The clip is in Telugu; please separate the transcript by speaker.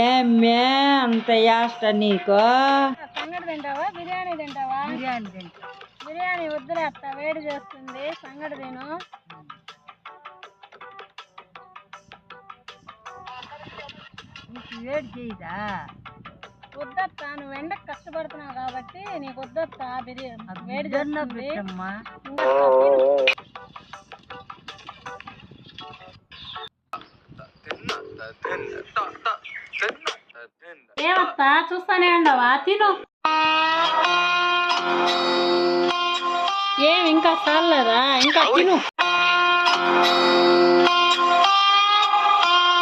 Speaker 1: ఏమే అంత యాష్ట నీకు?
Speaker 2: సంగటి తింటావా? బిర్యానీ తింటావా?
Speaker 1: బిర్యానీ తింటా.
Speaker 2: బిర్యానీ వద్దులే అత్త వేడి చేస్తుంది. సంగటి తిను.
Speaker 1: నీకు వేడి చేయదా?
Speaker 2: వద్దత్త నువ్వు ఎండకు కష్టపడుతున్నావు కాబట్టి నీకు వద్దత్త బిర్యానీ వేడి
Speaker 1: జొన్న
Speaker 2: చేస్తుంది.
Speaker 1: పెట్టమ్మా.
Speaker 2: ఇంకా తిను. ఏమత్తా చూస్తానే ఉండవా తిను. ఏం ఇంకా చాలేదా ఇంకా తిను.